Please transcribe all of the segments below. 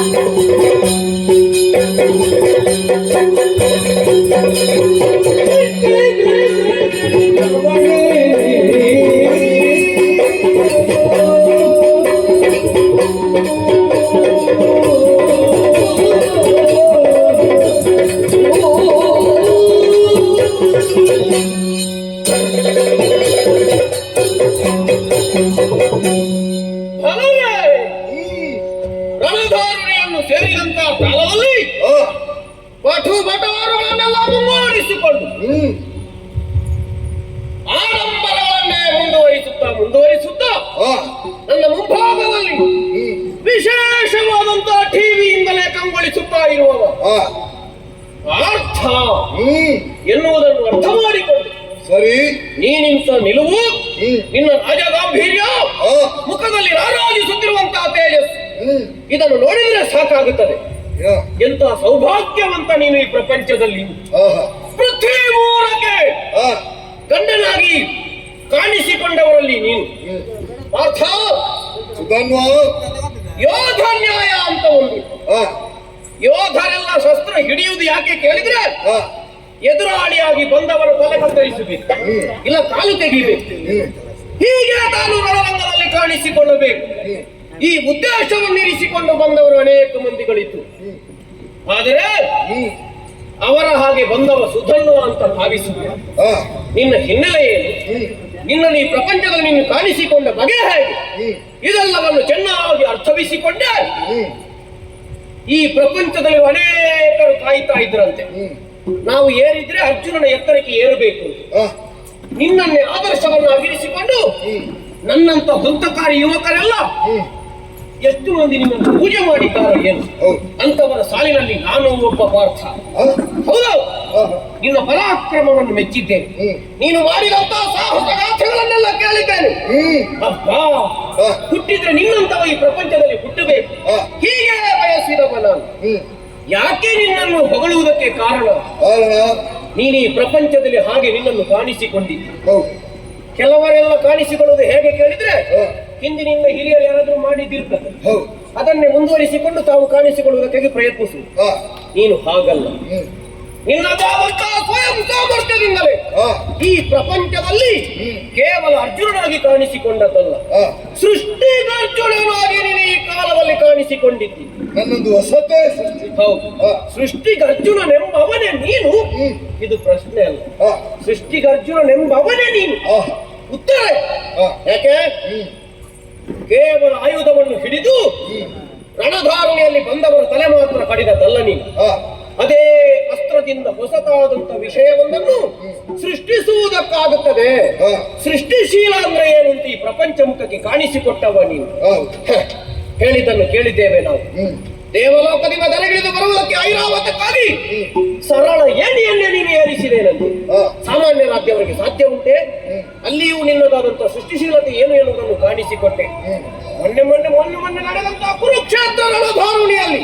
Thank you. ಪಟು ಬಟವಾರುಗಳನ್ನೆಲ್ಲ ಮುಂದುವರಿಸಿಕೊಂಡು ಆಡಂಬರವನ್ನೇ ಮುಂದುವರಿಸುತ್ತಾ ಮುಂದುವರಿಸುತ್ತಾ ನನ್ನ ಮುಂಭಾಗದಲ್ಲಿ ವಿಶೇಷವಾದಂತಹ ಟಿವಿಯಿಂದಲೇ ಕಂಗೊಳಿಸುತ್ತಾ ಇರುವವ. ಅರ್ಥ ಎನ್ನುವುದನ್ನು ಅರ್ಥ ಮಾಡಿಕೊಂಡು. ಸರಿ. ನೀನಿಂತ ನಿಲುವು. ನಿನ್ನ ರಾಜಗಾಂಭೀರ್ಯ ಗಾಂಭೀರ್ಯ ಮುಖದಲ್ಲಿ ರಾರಾಜಿಸುತ್ತಿರುವಂತಹ ತೇಜಸ್ಸು. ಇದನ್ನು ನೋಡಿದ್ರೆ ಸಾಕಾಗುತ್ತದೆ. ಎಂತ ಸೌಭಾಗ್ಯವಂತ ನೀನು ಈ ಪ್ರಪಂಚದಲ್ಲಿ? ಆಹಾ, ಪೃಥ್ವಿ ಮೂರಕ್ಕೆ ಆ, ಗಂಡನಾಗಿ ಕಾಣಿಸಿಕೊಂಡವರಲ್ಲಿ ನೀನು. ಅರ್ಥ ಯೋಧ ನ್ಯಾಯ ಅಂತ ಒಂದು. ಯೋಧರೆಲ್ಲ ಶಸ್ತ್ರ ಹಿಡಿಯುವುದು ಯಾಕೆ ಕೇಳಿದ್ರೆ? ಎದುರಾಳಿಯಾಗಿ ಬಂದವರ ತಲೆ ಕತ್ತರಿಸಬೇಕು. ಇಲ್ಲ ಕಾಲು ತೆಗಿಬೇಕು. ಹೀಗೆ ತಾನು ರಣರಂಗದಲ್ಲಿ ಕಾಣಿಸಿಕೊಳ್ಳಬೇಕು. ಈ ಉದ್ದೇಶವನ್ನು ಇರಿಸಿಕೊಂಡು ಬಂದವರು ಅನೇಕ ಮಂದಿಗಳಿತ್ತು ಆದರೆ ಅವರ ಹಾಗೆ ಬಂದವ ಸುಧನ್ವ ಅಂತ ಭಾವಿಸಿದ ನಿನ್ನ ಹಿನ್ನೆಲೆ ಏನು ನಿನ್ನ ಈ ಪ್ರಪಂಚದಲ್ಲಿ ನೀನು ಕಾಣಿಸಿಕೊಂಡ ಬಗೆ ಹೇಗೆ ಇದೆಲ್ಲವನ್ನು ಚೆನ್ನಾಗಿ ಅರ್ಥವಿಸಿಕೊಂಡೆ. ಈ ಪ್ರಪಂಚದಲ್ಲಿ ಅನೇಕರು ಕಾಯ್ತಾ ಇದ್ರಂತೆ. ನಾವು ಏರಿದ್ರೆ ಅರ್ಜುನನ ಎತ್ತರಕ್ಕೆ ಏರಬೇಕು. ನಿನ್ನನ್ನೇ ಆದರ್ಶವನ್ನು ಅಗಿರಿಸಿಕೊಂಡು ನನ್ನಂತ ಹಂತಕಾರಿ ಯುವಕರೆಲ್ಲ ಎಷ್ಟು ಮಂದಿ ನಿಮ್ಮನ್ನು ಪೂಜೆ ಮಾಡಿದ್ದಾರೆ ಏನು ಅಂತವರ ಸಾಲಿನಲ್ಲಿ ನಾನು ಒಬ್ಬ ಪಾರ್ಥ. ಹೌದೌದು ಹೌದು. ನಿನ್ನ ಪರಾಕ್ರಮವನ್ನು ಮೆಚ್ಚಿದ್ದೇನೆ. ನೀನು ಮಾಡಿದಂತಹ ಸಾಹಸ ಗಾಥೆಗಳನ್ನೆಲ್ಲ ಕೇಳಿದ್ದೇನೆ. ಅಬ್ಬಾ. ಹುಟ್ಟಿದ್ರೆ ನಿನ್ನಂತವ ಈ ಪ್ರಪಂಚದಲ್ಲಿ ಹುಟ್ಟಬೇಕು. ಹೀಗೆ ಬಯಸಿದವ ನಾನು. ಯಾಕೆ ನಿನ್ನನ್ನು ಹೊಗಳುವುದಕ್ಕೆ ಕಾರಣ? ನೀನು ಈ ಪ್ರಪಂಚದಲ್ಲಿ ಹಾಗೆ ನಿನ್ನನ್ನು ಕಾಣಿಸಿಕೊಂಡಿದ್ದಿ. ಕೆಲವರೆಲ್ಲ ಕಾಣಿಸಿಕೊಳ್ಳುವುದು ಹೇಗೆ ಕೇಳಿದ್ರೆ ಹಿಂದಿನಿಂದ ಹಿರಿಯರು ಯಾರಾದರೂ ಮಾಡಿದ್ದಿರ್ತದೆ. ಅದನ್ನೇ ಮುಂದುವರಿಸಿಕೊಂಡು ತಾವು ಕಾಣಿಸಿಕೊಳ್ಳುವುದಕ್ಕೆ ಪ್ರಯತ್ನಿಸು. ಆ, ನೀನು ಹಾಗಲ್ಲ. ಹ್ಮ್, ನಿನ್ನದಾದಂತಹ ಸ್ವಯಂ ಸಾಮರ್ಥ್ಯದಿಂದಲೇ ಈ ಪ್ರಪಂಚದಲ್ಲಿ ಕೇವಲ ಅರ್ಜುನನಾಗಿ ಕಾಣಿಸಿಕೊಂಡದ್ದಲ್ಲ. ಸೃಷ್ಟಿ ಸೃಷ್ಟಿಗರ್ಜುನನಾಗಿ ನೀನು ಈ ಕಾಲದಲ್ಲಿ ಕಾಣಿಸಿಕೊಂಡಿದ್ದಿ. ನನ್ನೊಂದು ಹೊಸತೇ ಸೃಷ್ಟಿ. ಹೌದು. ಆ, ಸೃಷ್ಟಿಗರ್ಜುನನೆಂಬವನೇ ನೀನು? ಇದು ಪ್ರಶ್ನೆ ಅಲ್ಲ. ಆ, ಸೃಷ್ಟಿಗರ್ಜುನನೆಂಬವನೇ ನೀನು? ಉತ್ತರ. ಯಾಕೆ? ಕೇವಲ ಆಯುಧವನ್ನು ಹಿಡಿದು ರಣಧಾರಣೆಯಲ್ಲಿ ಬಂದವರ ತಲೆ ಮಾತ್ರ ಕಡಿದದ್ದಲ್ಲ ನೀನು. ಅದೇ ಅಸ್ತ್ರದಿಂದ ಹೊಸತಾದಂತ ವಿಷಯವೊಂದನ್ನು ಸೃಷ್ಟಿಸುವುದಕ್ಕಾಗುತ್ತದೆ. ಸೃಷ್ಟಿಶೀಲ ಅಂದ್ರೆ ಏನು ಅಂತ ಈ ಪ್ರಪಂಚ ಮುಖಕ್ಕೆ ಕಾಣಿಸಿಕೊಟ್ಟವ ನೀನು. ಹೇಳಿದ್ದನ್ನು ಕೇಳಿದ್ದೇವೆ ನಾವು. ದೇವಲೋಕದಿಂದ ತಲೆಗಿಳಿದು ಬರುವುದಕ್ಕೆ ಐರಾವತಕ್ಕಾಗಿ ಸರಳ ಎಣ್ಣೆಯನ್ನೇ ನೀನು ಏರಿಸಿದೇನಂತೆ ಸಾಮಾನ್ಯ ರಾಜ್ಯವರಿಗೆ ಸಾಧ್ಯ ಉಂಟೆ? ಅಲ್ಲಿಯೂ ನಿನ್ನದಾದಂತಹ ಸೃಷ್ಟಿಶೀಲತೆ ಏನು ಎನ್ನುವುದನ್ನು ಕಾಣಿಸಿಕೊಟ್ಟೆ. ಮೊನ್ನೆ ಮೊನ್ನೆ ಮೊನ್ನೆ ಮೊನ್ನೆ ನಡೆದಂತಹ ಕುರುಕ್ಷೇತ್ರ ರಣಧಾರುಣಿಯಲ್ಲಿ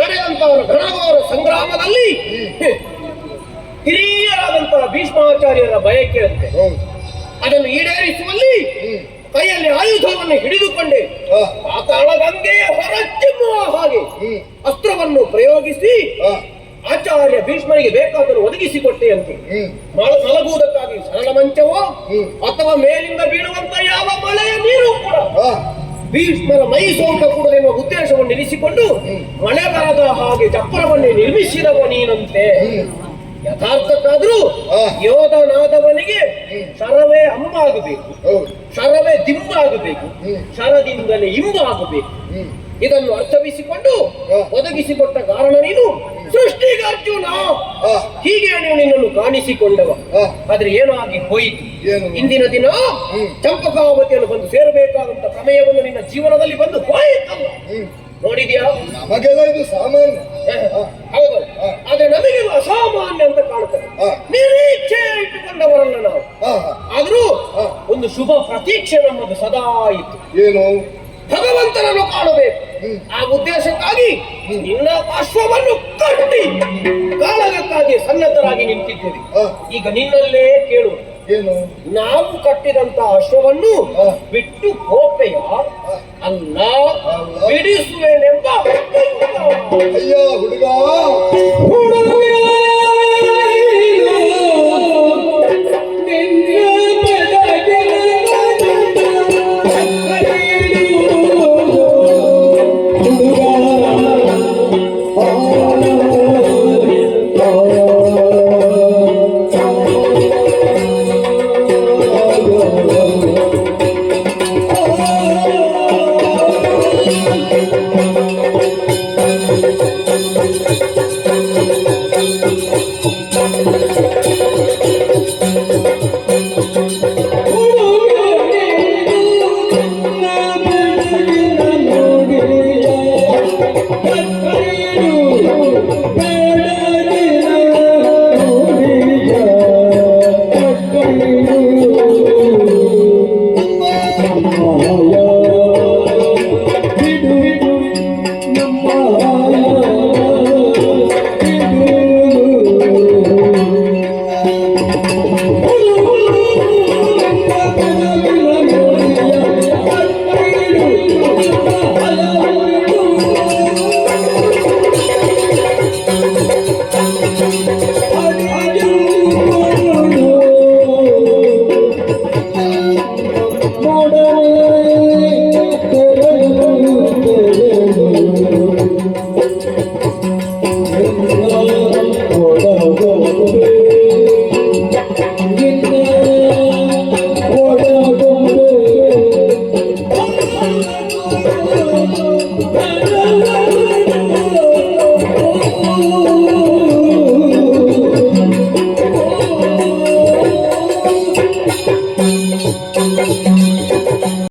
ನಡೆದಂತಹ ಘನಘೋರ ಸಂಗ್ರಾಮದಲ್ಲಿ ಹಿರಿಯರಾದಂತಹ ಭೀಷ್ಮಾಚಾರ್ಯರ ಬಯಕೆ ಅಂತೆ. ಅದನ್ನು ಈಡೇರಿಸುವಲ್ಲಿ ಕೈಯಲ್ಲಿ ಆಯುಧವನ್ನು ಹಿಡಿದುಕೊಂಡೆ. ಆ ಕಾಳಗಂಗೆಯ ಹ್ಮ್ ಅಸ್ತ್ರವನ್ನು ಪ್ರಯೋಗಿಸಿ ಆಚಾರ್ಯ ಭೀಷ್ಮರಿಗೆ ಬೇಕಾದರೂ ಒದಗಿಸಿಕೊಟ್ಟೆ ಅಂತೆ. ಅಂತ ಮಲ- ಮಲಗುವುದಕ್ಕಾಗಿ ಸರಳ ಮಂಚವೋ ಅಥವಾ ಮೇಲಿಂದ ಬೀಳುವಂತ ಯಾವ ಮಳೆಯ ನೀರು ಕೂಡ? ಭೀಷ್ಮರ ಮೈ ಸೋಂಕ ಕೂಡ ಎನ್ನುವ ಉದ್ದೇಶವನ್ನು ಇರಿಸಿಕೊಂಡು ಮಳೆ ಬರದ ಹಾಗೆ ಚಪ್ಪರವನ್ನು ನಿರ್ಮಿಸಿದವ ನೀನಂತೆ. ಯಥಾರ್ಥಕ್ಕಾದ್ರೂ. ಯೋಧನಾದವನಿಗೆ ಶರವೇ ಅಮ್ಮ ಆಗಬೇಕು ಶರವೇ ದಿಂಬಾಗಬೇಕು. ಆಗಬೇಕು ಶರದಿಂದಲೇ ಇಂಬಾಗಬೇಕು. ಹ್ಮ್. ಇದನ್ನು ಅರ್ಥವಿಸಿಕೊಂಡು ಒದಗಿಸಿಕೊಟ್ಟ ಕಾರಣ ನೀನು ಸೃಷ್ಟಿಗಾರ್ಜುನ. ಹೀಗೆ ನೀವು ನಿನ್ನನ್ನು ಕಾಣಿಸಿಕೊಂಡವ. ಆದ್ರೆ ಏನೋ ಆಗಿ ಹೋಯಿತು? ಇಂದಿನ ದಿನ. ಚಂಪಕಾವತಿಯನ್ನು ಬಂದು ಸೇರಬೇಕಾದಂತ ಸಮಯವನ್ನು ನಿನ್ನ ಜೀವನದಲ್ಲಿ ಬಂದು ಹೋಯಿತಲ್ಲ. ನೋಡಿದ್ಯಾ? ನಮಗೆಲ್ಲ ಇದು ಸಾಮಾನ್ಯ. ಹೌದು. ಆದ್ರೆ ನಮಗೆ ಅಸಾಮಾನ್ಯ ಅಂತ ಕಾಣುತ್ತದೆ. ನಿರೀಕ್ಷೆ ಇಟ್ಟುಕೊಂಡವರಲ್ಲ ನಾವು. ಆದ್ರೂ ಒಂದು ಶುಭ ಪ್ರತೀಕ್ಷೆ ನಮ್ಮದು ಸದಾ ಇತ್ತು. ಏನು? ಭಗವಂತನನ್ನು ಹ್ಮ್. ಆ ಉದ್ದೇಶಕ್ಕಾಗಿ ನಿನ್ನ ಅಶ್ವವನ್ನು ಕಟ್ಟಿ ಕಾಳಗಕ್ಕಾಗಿ ಸನ್ನದ್ಧರಾಗಿ ನಿಂತಿದ್ದೇವೆ. ಈಗ ನಿನ್ನಲ್ಲೇ ಕೇಳು. ಏನು? ನಾವು ಕಟ್ಟಿದಂತ ಅಶ್ವವನ್ನು. ಬಿಟ್ಟು ಕೋಪೆಯ ಅಲ್ಲ ಅಲ್ಲ. ಬಿಡಿಸುವೆನೆಂಬ ಅಯ್ಯ ಹುಡುಗ. Oh,